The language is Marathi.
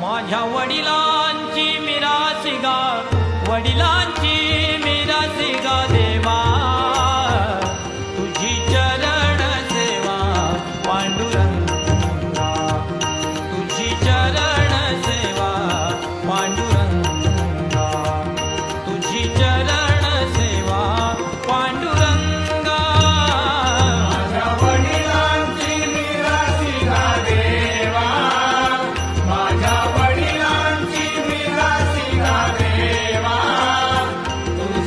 माझ्या वडिलांची मिरासिगा वडिलांची मिरासिगा देवा. तुझी चरण सेवा पांडुरंगा. तुझी चरण सेवा पांडुरंगा. तुझी चरण